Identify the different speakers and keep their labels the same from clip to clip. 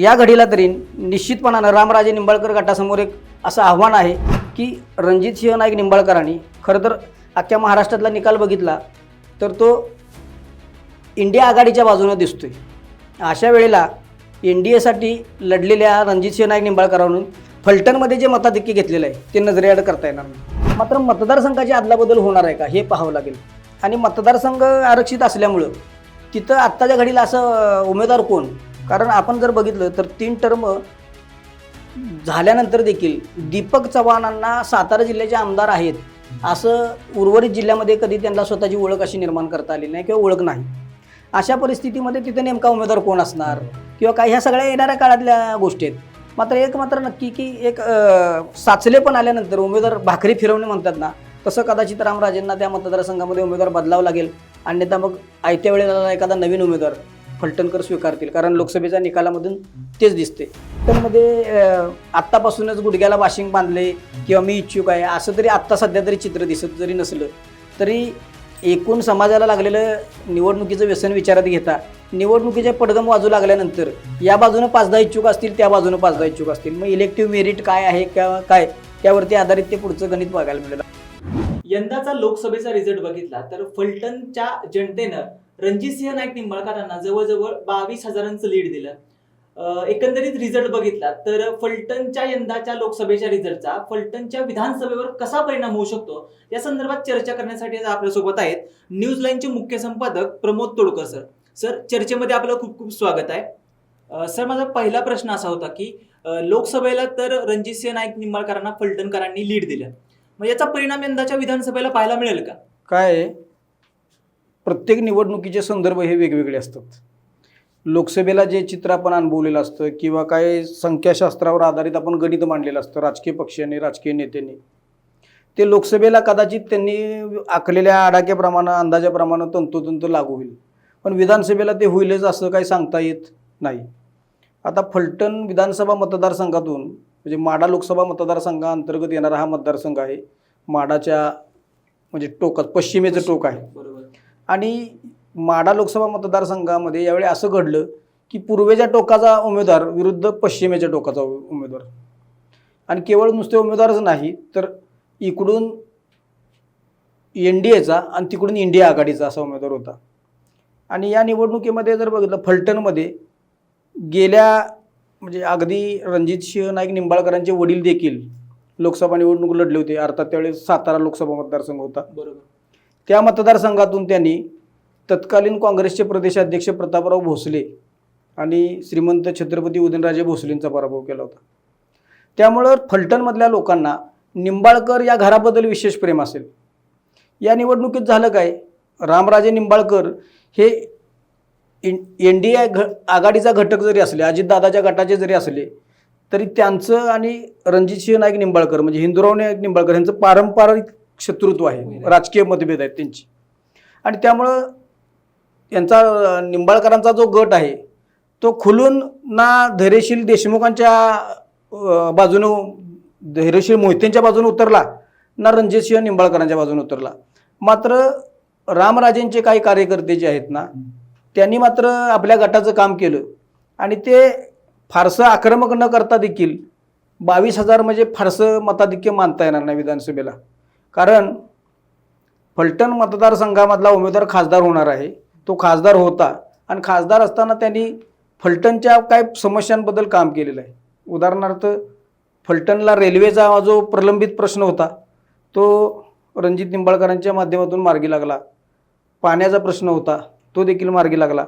Speaker 1: या घडीला तरी निश्चितपणानं रामराजे निंबाळकर गटासमोर एक असं आव्हान आहे की रणजित सिंह नाईक निंबाळकरांनी खरं तर अख्ख्या महाराष्ट्रातला निकाल बघितला तर तो इंडिया आघाडीच्या बाजूनं दिसतोय. अशा वेळेला एन डी एसाठी लढलेल्या रणजितसिंह नाईक निंबाळकरांवरून फलटणमध्ये जे मताधिक्य घेतलेलं आहे ते नजरेआड करता येणार नाही. मात्र मतदारसंघाची अदलाबदल होणार आहे का हे पाहावं लागेल. आणि मतदारसंघ आरक्षित असल्यामुळं तिथं आत्ताच्या घडीला असं उमेदवार कोण? कारण आपण जर बघितलं तर तीन टर्म झाल्यानंतर देखील दीपक चव्हाणांना सातारा जिल्ह्याचे आमदार आहेत असं उर्वरित जिल्ह्यामध्ये कधी त्यांना स्वतःची ओळख अशी निर्माण करता आली नाही किंवा ओळख नाही. अशा परिस्थितीमध्ये तिथे नेमका उमेदवार कोण असणार? किंवा काय ह्या सगळ्या येणाऱ्या काळातल्या गोष्टी आहेत. मात्र एक मात्र नक्की की एक साचले पण आल्यानंतर उमेदवार भाकरी फिरवणे म्हणतात ना तसं कदाचित रामराजेंना त्या मतदारसंघामध्ये उमेदवार बदलावं लागेल. अन्यथा मग आयत्या वेळेला एखादा नवीन उमेदवार फलटणकर स्वीकारतील कारण लोकसभेच्या निकालामधून तेच दिसते. मध्ये आत्तापासूनच गुडघ्याला वाशिंग बांधले किंवा मी इच्छुक आहे असं तरी आत्ता सध्या तरी चित्र दिसत जरी नसलं तरी एकूण समाजाला लागलेलं निवडणुकीचं व्यसन विचारात घेता निवडणुकीचे पडगम वाजू लागल्यानंतर या बाजूनं पाच दहा इच्छुक असतील त्या बाजूनं पाच दहा इच्छुक असतील. मग इलेक्टिव्ह मेरिट काय आहे किंवा काय त्यावरती आधारित ते पुढचं गणित बघायला मिळेल.
Speaker 2: यंदाचा लोकसभेचा रिझल्ट बघितला तर फलटणच्या जनतेनं रणजितसिंह नाईक निंबाळकरांना जवळजवळ बावीस हजारांचं लीड दिलं. एकंदरीत रिझल्ट बघितला तर फलटणच्या यंदाच्या लोकसभेच्या रिझल्टचा फलटणच्या विधानसभेवर कसा परिणाम होऊ शकतो या संदर्भात चर्चा करण्यासाठी आज आपल्यासोबत आहेत न्यूज लाईनचे मुख्य संपादक प्रमोद तोडकर सर. सर चर्चेमध्ये आपलं खूप खूप स्वागत आहे. सर माझा पहिला प्रश्न असा होता की लोकसभेला तर रणजितसिंह नाईक निंबाळकरांना फलटणकरांनी लीड दिलं. मग याचा परिणाम यंदाच्या विधानसभेला पाहायला मिळेल का?
Speaker 1: काय? आहे, प्रत्येक निवडणुकीचे संदर्भ हे वेगवेगळे असतात. लोकसभेला जे चित्र आपण अनुभवलेलं असतं किंवा काय संख्याशास्त्रावर आधारित आपण गणित मांडलेलं असतं राजकीय पक्षाने राजकीय नेत्यांनी ते लोकसभेला कदाचित त्यांनी आखलेल्या आडाक्याप्रमाणे अंदाजाप्रमाणे तंतोतंत लागू होईल. पण विधानसभेला ते होईलच असं काही सांगता येत नाही. आता फलटण विधानसभा मतदारसंघातून म्हणजे माडा लोकसभा मतदारसंघाअंतर्गत येणारा हा मतदारसंघ आहे. माडाच्या म्हणजे टोकात पश्चिमेचं टोक आहे.
Speaker 2: बरोबर.
Speaker 1: आणि माडा लोकसभा मतदारसंघामध्ये यावेळी असं घडलं की पूर्वेच्या टोकाचा उमेदवार विरुद्ध पश्चिमेच्या टोकाचा उमेदवार. आणि केवळ नुसते उमेदवारच नाही तर इकडून एन डी एचा आणि तिकडून इंडिया आघाडीचा असा उमेदवार होता. आणि या निवडणुकीमध्ये जर बघितलं फलटणमध्ये गेल्या म्हणजे अगदी रणजितसिंह नाईक निंबाळकरांचे वडील देखील लोकसभा निवडणूक लढले होते. अर्थात त्यावेळेस सातारा लोकसभा मतदारसंघ होता.
Speaker 2: बरोबर.
Speaker 1: त्या मतदारसंघातून त्यांनी तत्कालीन काँग्रेसचे प्रदेशाध्यक्ष प्रतापराव भोसले आणि श्रीमंत छत्रपती उदयनराजे भोसलेंचा पराभव केला होता. त्यामुळं फलटणमधल्या लोकांना निंबाळकर या घराबद्दल विशेष प्रेम असेल. या निवडणुकीत झालं काय? रामराजे निंबाळकर हे एन डी ए घ आघाडीचा घटक जरी असले अजितदादाच्या गटाचे जरी असले तरी त्यांचं आणि रणजितसिंह नाईक निंबाळकर म्हणजे हिंदुराव नाईक निंबाळकर यांचं पारंपरिक शत्रुत्व आहे. राजकीय मतभेद आहेत त्यांची. आणि त्यामुळं यांचा निंबाळकरांचा जो गट आहे तो खुलून ना धैर्यशील देशमुखांच्या बाजूनं धैर्यशील मोहितेंच्या बाजूने उतरला ना रणजितसिंह निंबाळकरांच्या बाजूने उतरला. मात्र रामराजेंचे काही कार्यकर्ते जे आहेत ना त्यांनी मात्र आपल्या गटाचं काम केलं. आणि ते फारसं आक्रमक न करता देखील बावीस हजार म्हणजे फारसं मताधिक्य मानता येणार नाही विधानसभेला. कारण फलटण मतदारसंघामधला उमेदवार खासदार होणार आहे. तो खासदार होता आणि खासदार असताना त्यांनी फलटणच्या काय समस्यांबद्दल काम केलेलं आहे. उदाहरणार्थ फलटणला रेल्वेचा जो प्रलंबित प्रश्न होता तो रणजित निंबाळकरांच्या माध्यमातून मार्गी लागला. पाण्याचा प्रश्न होता. तो देखील मार्गी लागला.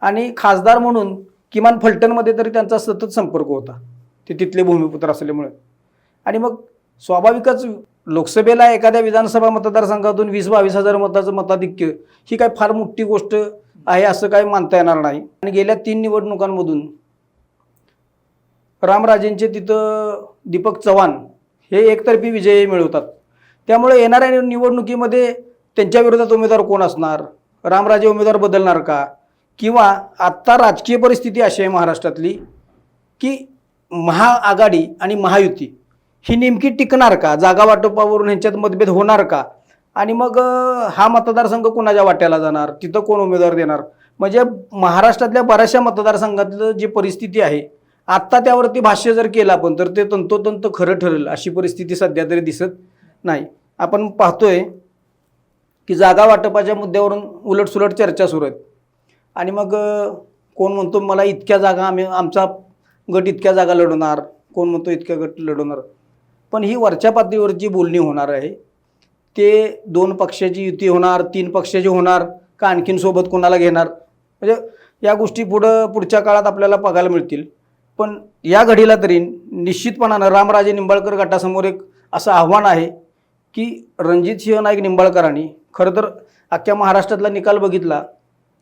Speaker 1: आणि खासदार म्हणून किमान फलटणमध्ये तरी त्यांचा सतत संपर्क होता. ते तिथले भूमिपुत्र असल्यामुळे. आणि मग स्वाभाविकच लोकसभेला एखाद्या विधानसभा मतदारसंघातून वीस बावीस हजार मताचं मताधिक्य ही काय फार मोठी गोष्ट आहे असं काय मानता येणार नाही. आणि गेल्या तीन निवडणुकांमधून रामराजेंचे तिथं दीपक चव्हाण हे एकतर्फी विजय मिळवतात. त्यामुळे येणाऱ्या निवडणुकीमध्ये त्यांच्या विरोधात उमेदवार कोण असणार? रामराजे उमेदवार बदलणार का? किंवा आत्ता राजकीय परिस्थिती अशी आहे महाराष्ट्रातली की महाआघाडी आणि महायुती ही नेमकी टिकणार का? जागा वाटपावरून ह्यांच्यात मतभेद होणार का? आणि मग हा मतदारसंघ कोणाच्या वाट्याला जाणार? तिथं कोण उमेदवार देणार? म्हणजे महाराष्ट्रातल्या बऱ्याचशा मतदारसंघातलं जी परिस्थिती आहे आत्ता त्यावरती भाष्य जर केलं आपण तर ते तंतोतंत खरं ठरेल अशी परिस्थिती सध्या तरी दिसत नाही. आपण पाहतोय की जागा वाटपाच्या मुद्द्यावरून उलटसुलट चर्चा सुरू आहेत. आणि मग कोण म्हणतो मला इतक्या जागा आम्ही आमचा गट इतक्या जागा लढवणार कोण म्हणतो इतक्या गट लढवणार? पण ही वरच्या पातळीवरची बोलणी होणार आहे ते दोन पक्षाची युती होणार तीन पक्षाची होणार का आणखीन सोबत कोणाला घेणार? म्हणजे या गोष्टी पुढं पुढच्या काळात आपल्याला बघायला मिळतील. पण या घडीला तरी निश्चितपणानं रामराजे निंबाळकर गटासमोर एक असं आव्हान आहे की रणजित सिंह नाईक निंबाळकरांनी खरं तर अख्ख्या महाराष्ट्रातला निकाल बघितला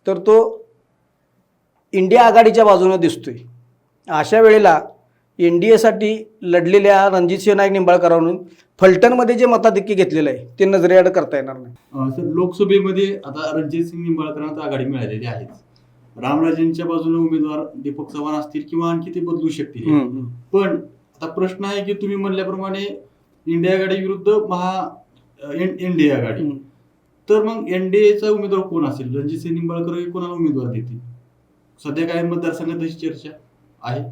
Speaker 1: तर तो इंडिया आघाडीच्या बाजूनं दिसतोय. अशा वेळेला एन डी एसाठी लढलेल्या रणजितसिंह नाईक निंबाळकरांनी फलटणमध्ये जे मताधिक्य घेतलेलं आहे ते नजरेआड करता येणार नाही.
Speaker 3: सर लोकसभेमध्ये आता रणजित सिंग निंबाळकरांना आघाडी मिळालेली आहेच. रामराजेंच्या बाजूने उमेदवार दीपक चव्हाण असतील किंवा आणखी ते बदलू शकतील. पण आता प्रश्न आहे की तुम्ही म्हणल्याप्रमाणे इंडिया आघाडी विरुद्ध महा एनडीए आघाडी. तर मग एनडीएचा उमेदवार कोण असेल? रणजित निंबाळकर हे कोणाला उमेदवार देतील? सध्या काय मतदारसंघात तशी चर्चा आहे?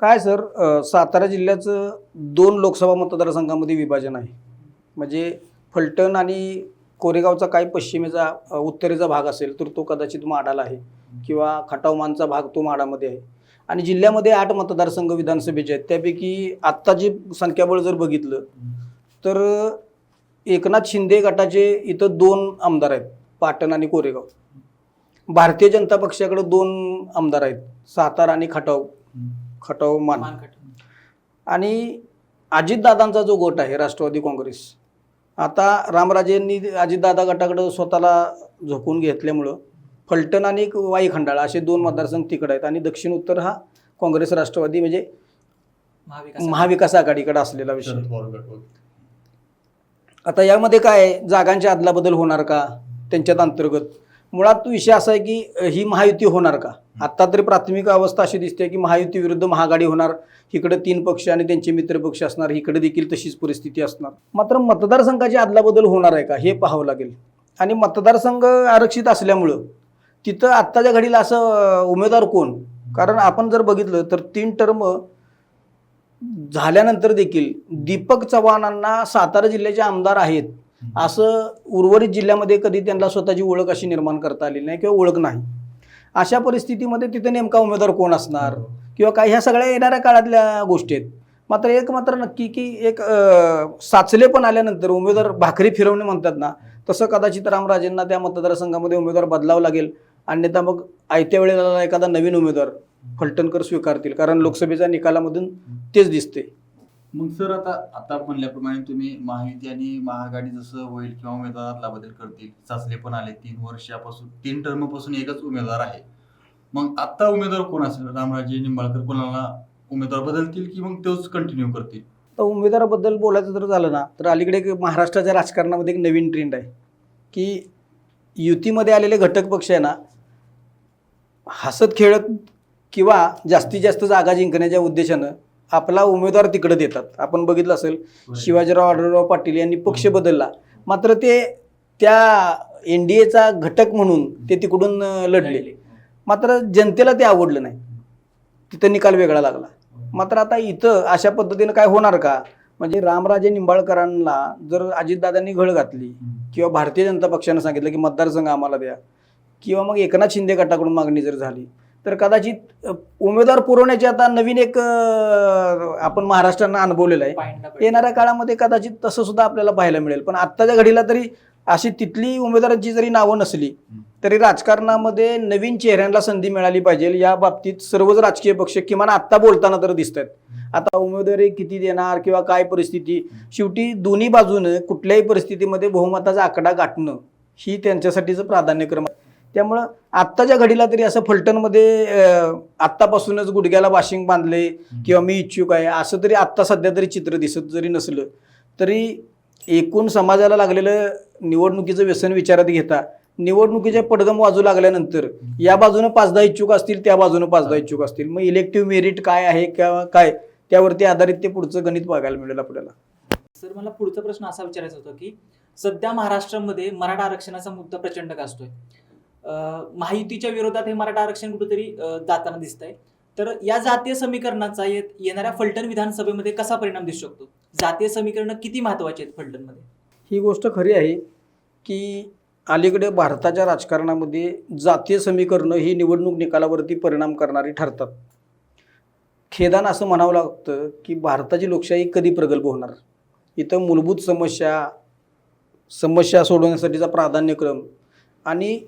Speaker 1: काय सर सातारा जिल्ह्याचं दोन लोकसभा मतदारसंघामध्ये विभाजन आहे. म्हणजे फलटण आणि कोरेगावचा काही पश्चिमेचा उत्तरेचा भाग असेल तर तो कदाचित माडाला आहे किंवा खटावमानचा भाग तो माडामध्ये आहे. आणि जिल्ह्यामध्ये आठ मतदारसंघ विधानसभेचे आहेत. त्यापैकी आत्ताची संख्याबळ जर बघितलं तर एकनाथ शिंदे गटाचे इथं दोन आमदार आहेत पाटण आणि कोरेगाव. भारतीय जनता पक्षाकडे दोन आमदार आहेत सातारा आणि खटाव खटाव मान. आणि अजितदादांचा जो गट आहे राष्ट्रवादी काँग्रेस. आता रामराजेंनी अजितदादा गटाकडं स्वतःला झोकून घेतल्यामुळं फलटण आणि एक वाई खंडाळा असे दोन मतदारसंघ तिकडे आहेत आणि दक्षिण उत्तर हा काँग्रेस राष्ट्रवादी म्हणजे
Speaker 2: महाविकास
Speaker 1: महाविकास आघाडीकडे असलेला विषय
Speaker 3: शरद पवार गट वगैरे.
Speaker 1: आता यामध्ये काय आहे? जागांच्या अदलाबदल होणार का? त्यांच्यात अंतर्गत. मुळात विषय असा आहे की ही महायुती होणार का? आत्ता तरी प्राथमिक अवस्था अशी दिसते की महायुती विरुद्ध महागाडी होणार. इकडे तीन पक्ष आणि त्यांचे मित्रपक्ष असणार. इकडे देखील तशीच परिस्थिती असणार. मात्र मतदारसंघाची अदलाबदल होणार आहे का? हे पाहावं लागेल. आणि मतदारसंघ आरक्षित असल्यामुळं तिथं आत्ताच्या घडीला असं उमेदवार कोण? कारण आपण जर बघितलं तर तीन टर्म झाल्यानंतर देखील दीपक चव्हाणांना सातारा जिल्ह्याचे आमदार आहेत असं उर्वरित जिल्ह्यामध्ये कधी त्यांना स्वतःची ओळख अशी निर्माण करता आलेली नाही किंवा ओळख नाही. अशा परिस्थितीमध्ये तिथे नेमका उमेदवार कोण असणार? किंवा काय? ह्या सगळ्या येणाऱ्या काळातल्या गोष्टी आहेत. मात्र एक मात्र नक्की की एक साचले पण आल्यानंतर उमेदवार भाकरी फिरवणे म्हणतात ना तसं कदाचित रामराजेंना त्या मतदारसंघामध्ये उमेदवार बदलावं लागेल. अन्यथा मग आयत्या वेळेला एखादा नवीन उमेदवार फलटणकर स्वीकारतील कारण लोकसभेच्या निकालामधून तेच दिसते.
Speaker 3: मग सर आता आता म्हणल्याप्रमाणे तुम्ही महायुती आणि महाआघाडी जसं होईल किंवा उमेदवारातला बदल करतील साचले पण आले तीन वर्षापासून तीन टर्मपासून एकच उमेदवार आहे. मग आता उमेदवार कोण असेल? रामराजे निंबाळकर कोणाला उमेदवार बदलतील की मग तोच कंटिन्यू करतील?
Speaker 1: तर उमेदवाराबद्दल बोलायचं जर झालं ना तर अलीकडे एक महाराष्ट्राच्या राजकारणामध्ये एक नवीन ट्रेंड आहे. की युतीमध्ये आलेले घटक पक्ष आहे ना हसत खेळत किंवा जास्तीत जास्त जागा जिंकण्याच्या उद्देशानं आपला उमेदवार तिकडे देतात. आपण बघितलं असेल शिवाजीराव आढळराव पाटील यांनी पक्ष बदलला. मात्र ते त्या एन डी एचा घटक म्हणून ते तिकडून अं, लढले. मात्र जनतेला ते आवडलं नाही. तिथं निकाल वेगळा लागला. मात्र आता इथं अशा पद्धतीनं काय होणार का? म्हणजे रामराजे निंबाळकरांना जर अजितदादांनी घळ घातली किंवा भारतीय जनता पक्षानं सांगितलं की मतदारसंघ आम्हाला द्या किंवा मग एकनाथ शिंदे गटाकडून मागणी जर झाली तर कदाचित उमेदवार पुरवण्याची आता नवीन एक आपण महाराष्ट्रानं अनुभवलेलं आहे. येणाऱ्या काळामध्ये कदाचित तसं सुद्धा आपल्याला पाहायला मिळेल. पण आत्ताच्या घडीला तरी अशी तिथली उमेदवारांची जरी नावं नसली तरी राजकारणामध्ये नवीन चेहऱ्यांना संधी मिळाली पाहिजे. या बाबतीत सर्वच राजकीय पक्ष किमान आत्ता बोलताना तर दिसत आहेत आता उमेदवारी किती देणार किंवा काय परिस्थिती? शेवटी दोन्ही बाजूनं कुठल्याही परिस्थितीमध्ये बहुमताचा आकडा गाठणं ही त्यांच्यासाठीचं प्राधान्यक्रम आहे. त्यामुळं आत्ताच्या घडीला तरी असं फलटणमध्ये आत्तापासूनच गुडघ्याला वाशिंग बांधले किंवा मी इच्छुक आहे असं तरी आत्ता सध्या तरी चित्र दिसत जरी नसलं तरी एकूण समाजाला लागलेलं निवडणुकीचं व्यसन विचारात घेता निवडणुकीचे पडगम वाजू लागल्यानंतर या बाजूनं पाच दहा इच्छुक असतील त्या बाजूनं पाच दहा इच्छुक असतील. मग इलेक्टिव्ह मेरिट काय आहे किंवा काय त्यावरती आधारित ते पुढचं गणित बघायला मिळेल आपल्याला.
Speaker 2: सर मला पुढचा प्रश्न असा विचारायचा होता की सध्या महाराष्ट्रामध्ये मराठा आरक्षणाचा मुद्दा प्रचंड गाजतोय. महायुतीच्या विरोधात हे मराठा आरक्षण कुठेतरी जाताना दिसत आहे तर या जातीय समीकरणाचा येणाऱ्या फलटण विधानसभेमध्ये कसा परिणाम दिसू शकतो? जातीय समीकरणं किती महत्वाची आहेत फलटणमध्ये?
Speaker 1: ही गोष्ट खरी आहे की अलीकडे भारताच्या राजकारणामध्ये जातीय समीकरणं ही निवडणूक निकालावरती परिणाम करणारी ठरतात. खेदान असं म्हणावं लागतं की भारताची लोकशाही कधी प्रगल्भ होणार? इथं मूलभूत समस्या समस्या सोडवण्यासाठीचा प्राधान्यक्रम आणि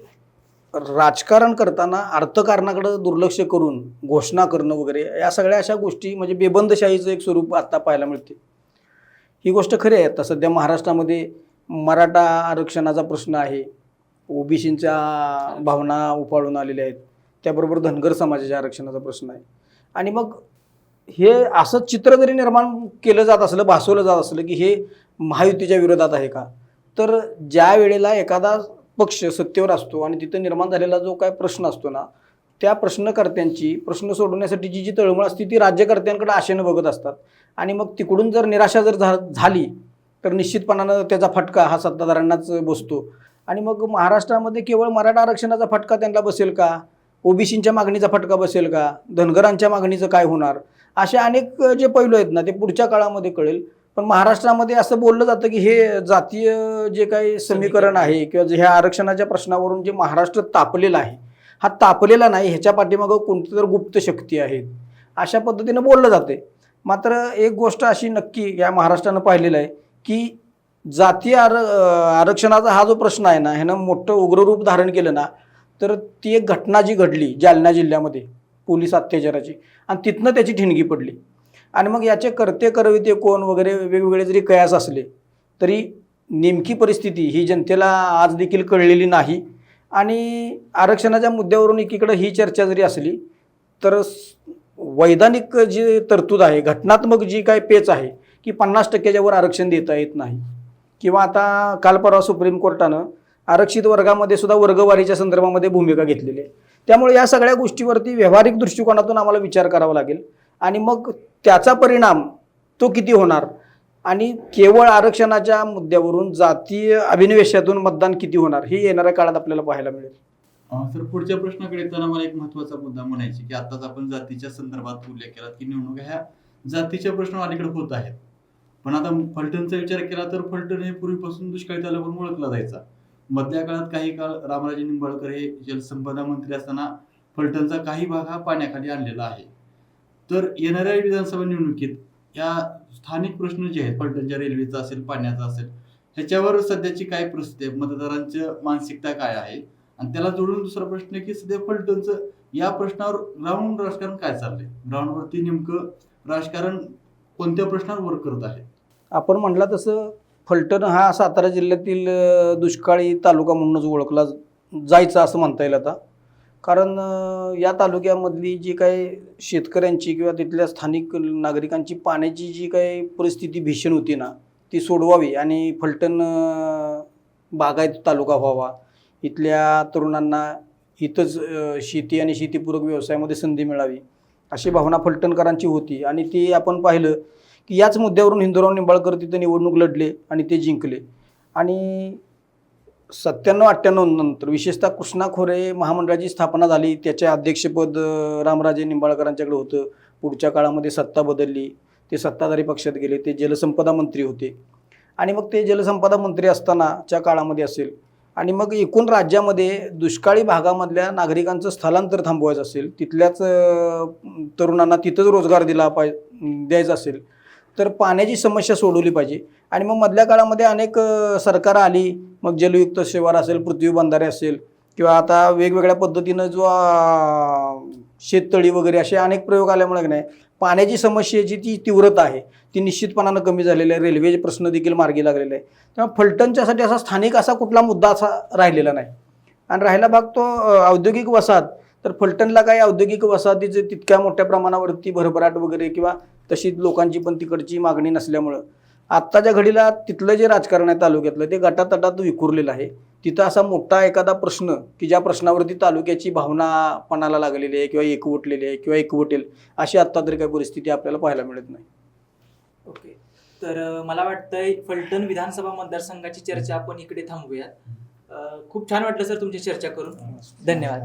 Speaker 1: राजकारण करताना अर्थकारणाकडं दुर्लक्ष करून घोषणा करणं वगैरे या सगळ्या अशा गोष्टी म्हणजे बेबंदशाहीचं एक स्वरूप आत्ता पाहायला मिळते. ही गोष्ट खरी आहे. आता सध्या महाराष्ट्रामध्ये मराठा आरक्षणाचा प्रश्न आहे. ओबीसींच्या भावना उफाळून आलेल्या आहेत. त्याबरोबर धनगर समाजाच्या आरक्षणाचा प्रश्न आहे. आणि मग हे असं चित्र जरी निर्माण केलं जात असलं भासवलं जात असलं की हे महायुतीच्या विरोधात आहे का? तर ज्या वेळेला एखादा पक्ष सत्तेवर असतो आणि तिथं निर्माण झालेला जो काय प्रश्न असतो ना त्या प्रश्नकर्त्यांची प्रश्न सोडवण्यासाठी जी जी तळमळ असते ती राज्यकर्त्यांकडे आशेनं बघत असतात. आणि मग तिकडून जर निराशा जर झा झाली तर निश्चितपणानं त्याचा फटका हा सत्ताधाऱ्यांनाच बसतो. आणि मग महाराष्ट्रामध्ये केवळ मराठा आरक्षणाचा फटका त्यांना बसेल का? ओबीसींच्या मागणीचा फटका बसेल का? धनगरांच्या मागणीचं काय होणार? असे अनेक जे पैलू आहेत ना ते पुढच्या काळामध्ये कळेल. पण महाराष्ट्रामध्ये असं बोललं जातं की हे जातीय जे काही समीकरण आहे किंवा जे ह्या आरक्षणाच्या प्रश्नावरून जे महाराष्ट्र तापलेलं आहे हा तापलेला नाही ह्याच्या पाठीमागं कोणती तर गुप्त शक्ती आहेत अशा पद्धतीनं बोललं जाते. मात्र एक गोष्ट अशी नक्की या महाराष्ट्रानं पाहिलेलं आहे की जातीय आर आरक्षणाचा हा जो प्रश्न आहे ना ह्यानं मोठं उग्ररूप धारण केलं ना तर ती एक घटना जी घडली जालना जिल्ह्यामध्ये पोलीस अत्याचाराची आणि तिथनं त्याची ठिणगी पडली. आणि मग याचे करते करविते कोण वगैरे वेगवेगळे जरी कयास असले तरी नेमकी परिस्थिती ही जनतेला आज देखील कळलेली नाही. आणि आरक्षणाच्या मुद्द्यावरून एकीकडं ही चर्चा जरी असली तर वैधानिक जी तरतूद आहे घटनात्मक जी काय पेच आहे की पन्नास टक्क्याच्या वर आरक्षण देता येत नाही. किंवा आता काल परवा सुप्रीम कोर्टानं आरक्षित वर्गामध्ये सुद्धा वर्गवारीच्या संदर्भामध्ये भूमिका घेतलेली आहे. त्यामुळे या सगळ्या गोष्टीवरती व्यावहारिक दृष्टिकोनातून आम्हाला विचार करावा लागेल. आणि मग त्याचा परिणाम तो किती होणार? आणि केवळ आरक्षणाच्या मुद्द्यावरून जातीय अभिनिवेशातून मतदान किती होणार? हे येणाऱ्या काळात आपल्याला पाहायला मिळेल.
Speaker 3: सर पुढच्या प्रश्नाकडे येताना मला एक महत्त्वाचा मुद्दा म्हणायची की आताच आपण जातीच्या संदर्भात उल्लेख केला की निवडणूक ह्या जातीच्या प्रश्न अलीकडे होत आहेत. पण आता फलटणचा विचार केला तर फलटण हे पूर्वीपासून दुष्काळी तालुका म्हणून ओळखला जायचा. मधल्या काळात काही काळ रामराजे निंबाळकर हे जलसंपदा मंत्री असताना फलटणचा काही भाग हा पाण्याखाली आणलेला आहे. तर येणाऱ्या विधानसभा निवडणुकीत या स्थानिक प्रश्न जे आहेत फलटणच्या रेल्वेचा असेल पाण्याचा असेल ह्याच्यावर सध्याची काय परिस्थिती आहे? मतदारांची मानसिकता काय आहे? आणि त्याला जोडून दुसरा प्रश्न आहे की सध्या फलटणचं या प्रश्नावर ग्राउंड राजकारण काय चाललंय? ग्राउंडवरती नेमकं राजकारण कोणत्या प्रश्नावर वर्क करत आहे?
Speaker 1: आपण म्हटलं तसं फलटण हा सातारा जिल्ह्यातील दुष्काळी तालुका म्हणूनच ओळखला जायचा असं म्हणता येईल आता. कारण या तालुक्यामधली जी काही शेतकऱ्यांची किंवा तिथल्या स्थानिक नागरिकांची पाण्याची जी काही परिस्थिती भीषण होती ना ती सोडवावी आणि फलटण बागायत तालुका व्हावा. इथल्या तरुणांना इथंच शेती आणि शेतीपूरक व्यवसायामध्ये संधी मिळावी अशी भावना फलटणकरांची होती. आणि ती आपण पाहिलं की याच मुद्द्यावरून हिंदुराव निंबाळकर तिथं निवडणूक लढले आणि ते जिंकले. आणि सत्त्याण्णव अठ्ठ्याण्णव नंतर विशेषतः कृष्णा खोरे महामंडळाची स्थापना झाली. त्याचे अध्यक्षपद रामराजे निंबाळकरांच्याकडे होतं. पुढच्या काळामध्ये सत्ता बदलली. ते सत्ताधारी पक्षात गेले. ते जलसंपदा मंत्री होते. आणि मग ते जलसंपदा मंत्री असतानाच्या काळामध्ये असेल आणि मग एकूण राज्यामध्ये दुष्काळी भागामधल्या नागरिकांचं स्थलांतर थांबवायचं असेल तिथल्याच तरुणांना तिथंच रोजगार दिला पाय द्यायचा असेल तर पाण्याची समस्या सोडवली पाहिजे. आणि मग मधल्या काळामध्ये अनेक सरकारं आली. मग जलयुक्त शिवार असेल पृथ्वी बंधारे असेल किंवा आता वेगवेगळ्या पद्धतीनं जो शेततळी वगैरे असे अनेक प्रयोग आल्यामुळे की नाही पाण्याची समस्येची ती तीव्रता आहे ती निश्चितपणानं कमी झालेली आहे. रेल्वेचे प्रश्न देखील मार्गी लागलेले आहे त्यामुळे फलटणच्यासाठी असा स्थानिक असा कुठला मुद्दा असा राहिलेला नाही. आणि राहिला भाग तो औद्योगिक वसाहत. तर फलटणला काही औद्योगिक वसाहतीचे तितक्या मोठ्या प्रमाणावरती भरभराट वगैरे किंवा तशी लोकांची पण तिकडची मागणी नसल्यामुळं. आत्ताच्या घडीला तिथलं जे राजकारण आहे तालुक्यातलं ते गटातटात विखुरलेलं आहे. तिथं असा मोठा एखादा प्रश्न की ज्या प्रश्नावरती तालुक्याची भावना पणाला लागलेली आहे किंवा एकवटलेली आहे किंवा एकवटेल अशी आत्ता तरी काही परिस्थिती आपल्याला पाहायला मिळत नाही.
Speaker 2: ओके. तर मला वाटतंय फलटण विधानसभा मतदारसंघाची चर्चा आपण इकडे थांबूयात. खूप छान वाटलं सर तुमची चर्चा करून. धन्यवाद.